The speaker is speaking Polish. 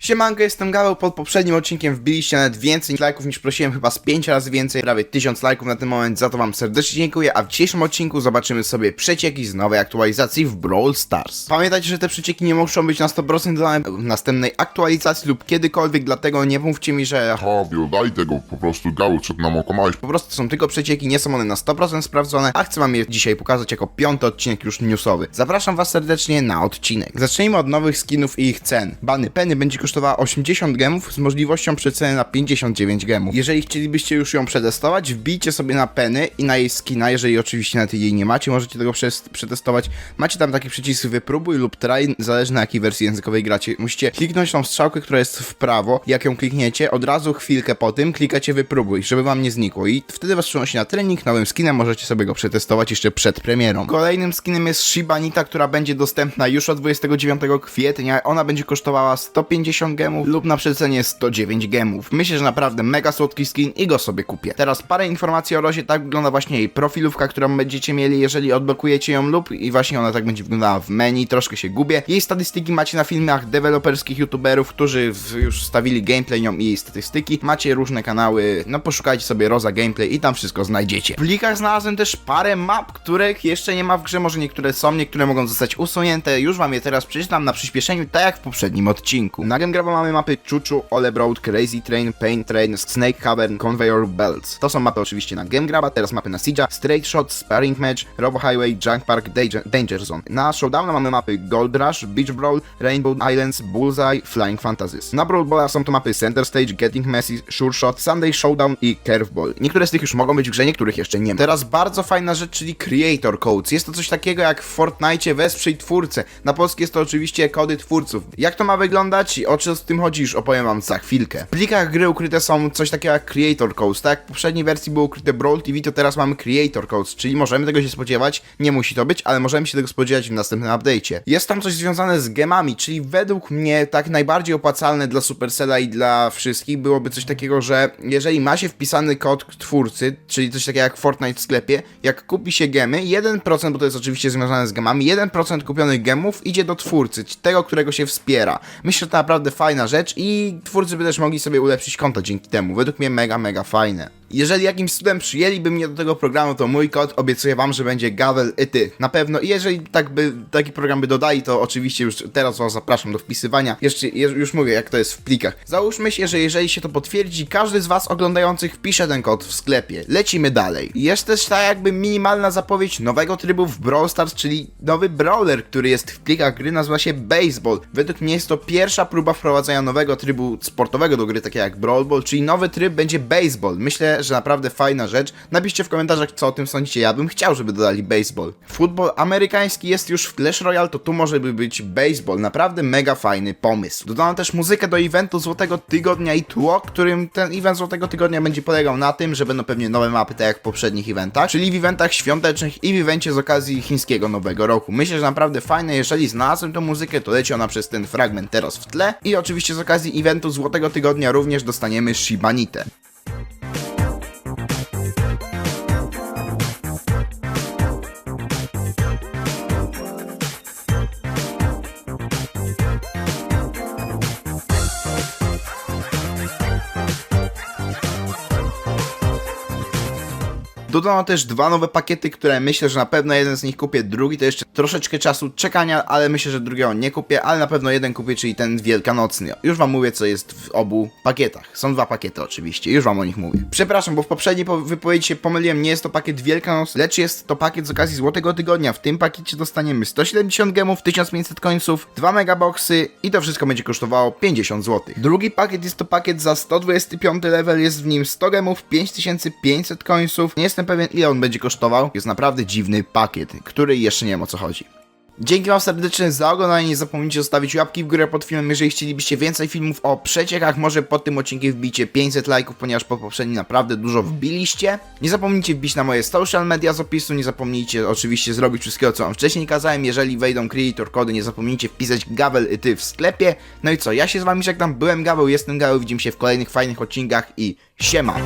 Siemanko, jestem Gaweł, pod poprzednim odcinkiem wbiliście nawet więcej lajków niż prosiłem, chyba z 5 razy więcej, prawie 1000 lajków na ten moment, za to wam serdecznie dziękuję, a w dzisiejszym odcinku zobaczymy sobie przecieki z nowej aktualizacji w Brawl Stars. Pamiętajcie, że te przecieki nie muszą być na 100% dodane w następnej aktualizacji lub kiedykolwiek, dlatego nie mówcie mi, że Fabio, daj tego po prostu Gaweł, co nam okłamałeś. po prostu są tylko przecieki, nie są one na 100% sprawdzone, a chcę wam je dzisiaj pokazać jako piąty odcinek już newsowy. Zapraszam was serdecznie na odcinek. Zacznijmy od nowych skinów i ich cen. Bany Penny będzie kosztowała 80 gemów z możliwością przeceny na 59 gemów. Jeżeli chcielibyście już ją przetestować, wbijcie sobie na Penny i na jej skina, jeżeli oczywiście nawet jej nie macie, możecie tego przetestować. Macie tam taki przycisk wypróbuj lub try, zależy na jakiej wersji językowej gracie. Musicie kliknąć tą strzałkę, która jest w prawo. Jak ją klikniecie, od razu chwilkę po tym klikacie wypróbuj, żeby wam nie znikło i wtedy was przenosi na trening, nowym skinem możecie sobie go przetestować jeszcze przed premierą. Kolejnym skinem jest Shibanita, która będzie dostępna już od 29 kwietnia. Ona będzie kosztowała 150 gemów lub na przecenie 109 gemów. Myślę, że naprawdę mega słodki skin i go sobie kupię. Teraz parę informacji o Rozie, tak wygląda właśnie jej profilówka, którą będziecie mieli, jeżeli odblokujecie ją lub i właśnie ona tak będzie wyglądała w menu, troszkę się gubię. Jej statystyki macie na filmach deweloperskich youtuberów, którzy już wstawili gameplay nią i jej statystyki. Macie różne kanały, no poszukajcie sobie Roza Gameplay i tam wszystko znajdziecie. W plikach znalazłem też parę map, których jeszcze nie ma w grze, może niektóre są, niektóre mogą zostać usunięte. Już wam je teraz przeczytam na przyspieszeniu, tak jak w poprzednim odcinku. Na Game Graba mamy mapy Chuchu, Ole Road, Crazy Train, Pain Train, Snake Cavern, Conveyor Belts. To są mapy oczywiście na Game Graba, teraz mapy na Siege'a, Straight Shot, Sparring Match, Robo Highway, Junk Park, Danger, Zone. Na Showdowna mamy mapy Gold Rush, Beach Brawl, Rainbow Islands, Bullseye, Flying Fantasies. Na Brawl Balla są to mapy Center Stage, Getting Messy, Sure Shot, Sunday Showdown i Curveball. Niektóre z tych już mogą być w grze, niektórych jeszcze nie ma. Teraz bardzo fajna rzecz, czyli Creator Codes. Jest to coś takiego jak w Fortnite wesprzyj twórcę. Na polskie jest to oczywiście kody twórców. Jak to ma wyglądać i o co z tym chodzi już opowiem wam za chwilkę. W plikach gry ukryte są coś takiego jak Creator Codes. Tak w poprzedniej wersji było ukryte Brawl TV, to teraz mamy Creator Codes, czyli możemy tego się spodziewać. Nie musi to być, ale możemy się tego spodziewać w następnym update'cie. Jest tam coś związane z gemami, czyli według mnie tak najbardziej opłacalne dla Supercella i dla wszystkich byłoby coś takiego, że jeżeli ma się wpisany kod twórcy, czyli coś takiego jak Fortnite w sklepie, jak kupi się gemy, 1%, bo to jest oczywiście związane z gemami, 1% kupionych gemów idzie do twórcy, tego, którego się wspiera. Myślę, że to naprawdę fajna rzecz i twórcy by też mogli sobie ulepszyć konto dzięki temu. Według mnie mega, mega fajne. Jeżeli jakimś cudem przyjęliby mnie do tego programu, to mój kod obiecuję wam, że będzie Gavel i ty. Na pewno. I jeżeli tak by, taki program by dodali, to oczywiście już teraz was zapraszam do wpisywania. Jeszcze, je- już mówię, jak to jest w plikach. Załóżmy się, że jeżeli się to potwierdzi, każdy z was oglądających wpisze ten kod w sklepie. Lecimy dalej. Jest też ta jakby minimalna zapowiedź nowego trybu w Brawl Stars, czyli nowy brawler, który jest w plikach gry, nazywa się Baseball. Według mnie jest to pierwsza próba wprowadzenia nowego trybu sportowego do gry, takie jak Brawl Ball, czyli nowy tryb będzie Baseball. Myślę, że naprawdę fajna rzecz. Napiszcie w komentarzach, co o tym sądzicie. Ja bym chciał, żeby dodali baseball. Futbol amerykański jest już w Clash Royale, to tu może by być baseball. Naprawdę mega fajny pomysł. Dodano też muzykę do eventu Złotego Tygodnia i tło, którym ten event Złotego Tygodnia będzie polegał na tym, że będą pewnie nowe mapy, tak jak w poprzednich eventach, czyli w eventach świątecznych i w evencie z okazji chińskiego Nowego Roku. Myślę, że naprawdę fajne. Jeżeli znalazłem tą muzykę, to leci ona przez ten fragment teraz w tle. I oczywiście z okazji eventu Złotego Tygodnia również dostaniemy Shibanite. Dodano też dwa nowe pakiety, które myślę, że na pewno jeden z nich kupię, drugi to jeszcze troszeczkę czasu czekania, ale myślę, że drugiego nie kupię, ale na pewno jeden kupię, czyli ten wielkanocny. Już wam mówię, co jest w obu pakietach. Są dwa pakiety oczywiście, już wam o nich mówię. Przepraszam, bo w poprzedniej po- wypowiedzi się pomyliłem, nie jest to pakiet wielkanocny, lecz jest to pakiet z okazji Złotego Tygodnia. W tym pakiecie dostaniemy 170 gemów, 1500 końców, 2 megaboxy i to wszystko będzie kosztowało 50 zł. Drugi pakiet jest to pakiet za 125 level, jest w nim 100 gemów, 5500 końców. Nie jestem pewien ile on będzie kosztował. Jest naprawdę dziwny pakiet, który jeszcze nie wiem o co chodzi. Dzięki wam serdecznie za oglądanie, nie zapomnijcie zostawić łapki w górę pod filmem, jeżeli chcielibyście więcej filmów o przeciekach, może pod tym odcinkiem wbijcie 500 lajków, ponieważ pod poprzednim naprawdę dużo wbiliście. Nie zapomnijcie wbić na moje social media z opisu, nie zapomnijcie oczywiście zrobić wszystkiego, co wam wcześniej kazałem, jeżeli wejdą creator kody, nie zapomnijcie wpisać Gavel i ty w sklepie. No i co, ja się z wami żegnam, byłem Gaweł, jestem Gaweł, widzimy się w kolejnych fajnych odcinkach i siema!